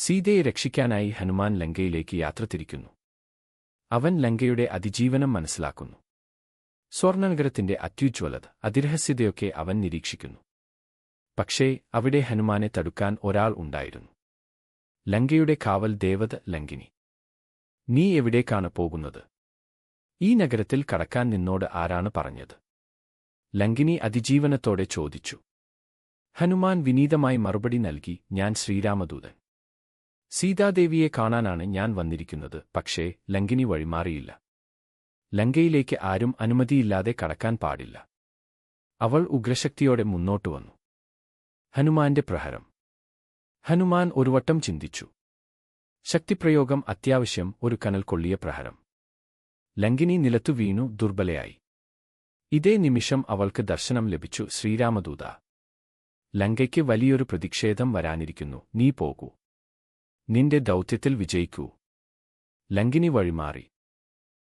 സീതയെ രക്ഷിക്കാനായി ഹനുമാൻ ലങ്കയിലേക്ക് യാത്ര തിരിക്കുന്നു. അവൻ ലങ്കയുടെ അതിജീവനം മനസ്സിലാക്കുന്നു. സ്വർണനഗരത്തിന്റെ അത്യുജ്വലത അതിരഹസ്യതയൊക്കെ അവൻ നിരീക്ഷിക്കുന്നു. പക്ഷേ അവിടെ ഹനുമാനെ തടുക്കാൻ ഒരാൾ ഉണ്ടായിരുന്നു. ലങ്കയുടെ കാവൽ ദേവത ലങ്കിനി. നീ എവിടേക്കാണ് പോകുന്നത്? ഈ നഗരത്തിൽ കടക്കാൻ നിന്നോട് ആരാണ് പറഞ്ഞത് ലങ്കിനി അതിജീവനത്തോടെ ചോദിച്ചു. ഹനുമാൻ വിനീതമായി മറുപടി നൽകി ഞാൻ ശ്രീരാമദൂതൻ. സീതാദേവിയെ കാണാനാണ് ഞാൻ വന്നിരിക്കുന്നത് പക്ഷേ ലങ്കിനി വഴിമാറിയില്ല ലങ്കയിലേക്ക് ആരും അനുമതിയില്ലാതെ കടക്കാൻ പാടില്ല. അവൾ ഉഗ്രശക്തിയോടെ മുന്നോട്ടു വന്നു. ഹനുമാന്റെ പ്രഹരം. ഹനുമാൻ ഒരു വട്ടം ചിന്തിച്ചു. ശക്തിപ്രയോഗം അത്യാവശ്യം ഒരു കനൽ കൊള്ളിയ പ്രഹരം. ലങ്കിനി നിലത്തു വീണു ദുർബലയായി. ഇതേ നിമിഷം അവൾക്ക് ദർശനം ലഭിച്ചു ശ്രീരാമദൂത. ലങ്കയ്ക്ക് വലിയൊരു പ്രതിഷേധം വരാനിരിക്കുന്നു നീ പോകൂ. നിന്റെ ദൗത്യത്തിൽ വിജയിക്കൂ. ലങ്കിനി വഴിമാറി.